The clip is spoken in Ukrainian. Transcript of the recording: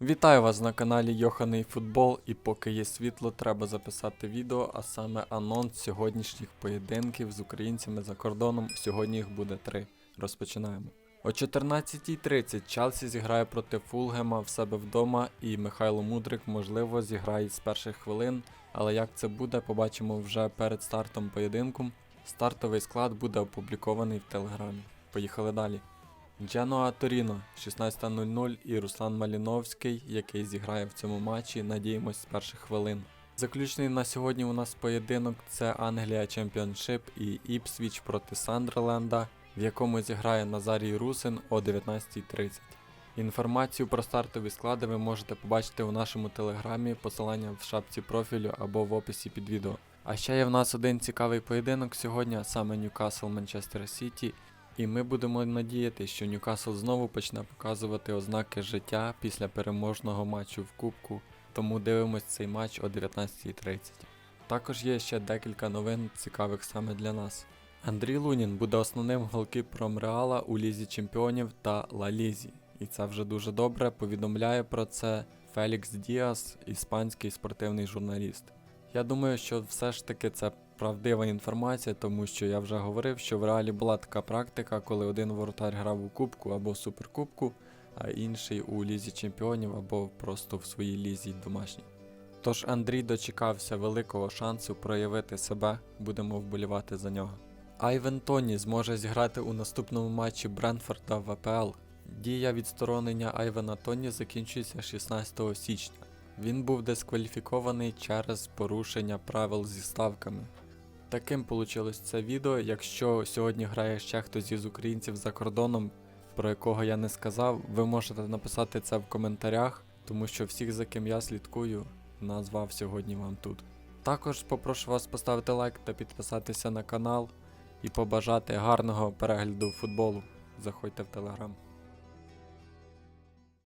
Вітаю вас на каналі Йоханий Футбол, і поки є світло, треба записати відео, а саме анонс сьогоднішніх поєдинків з українцями за кордоном. Сьогодні їх буде три. Розпочинаємо. О 14.30 Челсі зіграє проти Фулгема в себе вдома, і Михайло Мудрик, можливо, зіграє з перших хвилин. Але як це буде, побачимо вже перед стартом поєдинку. Стартовий склад буде опублікований в телеграмі. Поїхали далі. Дженуа Торіно 16.00 і Руслан Маліновський, який зіграє в цьому матчі, надіємось з перших хвилин. Заключний на сьогодні у нас поєдинок це Англія Чемпіоншип і Іпсвіч проти Сандерленда, в якому зіграє Назарій Русин о 19.30. Інформацію про стартові склади ви можете побачити у нашому телеграмі, посилання в шапці профілю або в описі під відео. А ще є в нас один цікавий поєдинок сьогодні, саме Ньюкасл Манчестер Сіті. І ми будемо надіяти, що Ньюкасл знову почне показувати ознаки життя після переможного матчу в Кубку, тому дивимось цей матч о 19.30. Також є ще декілька новин цікавих саме для нас. Андрій Лунін буде основним голкіпером Реала у Лізі Чемпіонів та Ла Лізі. І це вже дуже добре. Повідомляє про це Фелікс Діас, іспанський спортивний журналіст. Я думаю, що все ж таки це правдива інформація, тому що я вже говорив, що в реалі була така практика, коли один воротар грав у Кубку або Суперкубку, а інший у лізі чемпіонів або просто в своїй лізі домашній. Тож Андрій дочекався великого шансу проявити себе, будемо вболівати за нього. Айвен Тоні зможе зіграти у наступному матчі Бренфорда в АПЛ. Дія відсторонення Айвена Тоні закінчується 16 січня. Він був дискваліфікований через порушення правил зі ставками. Таким вийшло це відео. Якщо сьогодні грає ще хтось із українців за кордоном, про якого я не сказав, ви можете написати це в коментарях, тому що всіх, за ким я слідкую, назвав сьогодні вам тут. Також попрошу вас поставити лайк та підписатися на канал і побажати гарного перегляду футболу. Заходьте в телеграм.